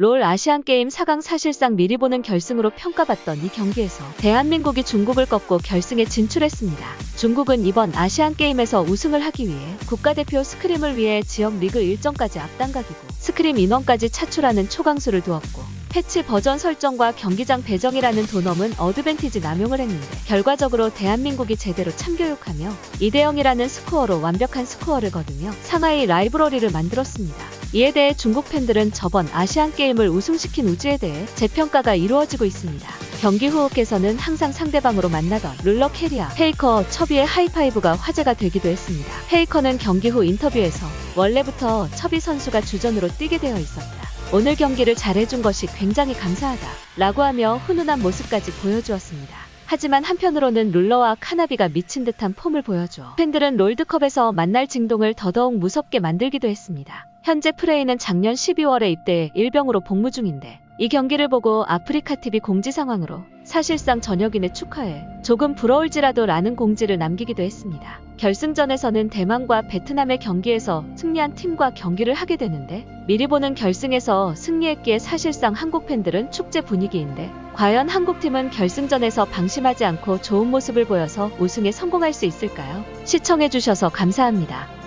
롤 아시안게임 4강 사실상 미리 보는 결승으로 평가받던 이 경기에서 대한민국이 중국을 꺾고 결승에 진출했습니다. 중국은 이번 아시안게임에서 우승을 하기 위해 국가대표 스크림을 위해 지역 리그 일정까지 앞당각이고 스크림 인원까지 차출하는 초강수를 두었고 패치 버전 설정과 경기장 배정이라는 돈 넘은 어드밴티지 남용을 했는데 결과적으로 대한민국이 제대로 참교육하며 2대0이라는 스코어로 완벽한 스코어를 거두며 상하이 라이브러리를 만들었습니다. 이에 대해 중국 팬들은 저번 아시안 게임을 우승시킨 우즈에 대해 재평가가 이루어지고 있습니다. 경기 후호께서는 항상 상대방으로 만나던 룰러 캐리아, 페이커, 첩이의 하이파이브가 화제가 되기도 했습니다. 페이커는 경기 후 인터뷰에서 원래부터 첩이 선수가 주전으로 뛰게 되어 있었다. 오늘 경기를 잘해준 것이 굉장히 감사하다. 라고 하며 훈훈한 모습까지 보여주었습니다. 하지만 한편으로는 룰러와 카나비가 미친 듯한 폼을 보여줘 팬들은 롤드컵에서 만날 징동을 더더욱 무섭게 만들기도 했습니다. 현재 프레이는 작년 12월에 입대해 일병으로 복무 중인데 이 경기를 보고 아프리카 TV 공지 상황으로 사실상 전역인의 축하해 조금 부러울지라도 라는 공지를 남기기도 했습니다. 결승전에서는 대만과 베트남의 경기에서 승리한 팀과 경기를 하게 되는데 미리 보는 결승에서 승리했기에 사실상 한국 팬들은 축제 분위기인데 과연 한국팀은 결승전에서 방심하지 않고 좋은 모습을 보여서 우승에 성공할 수 있을까요? 시청해주셔서 감사합니다.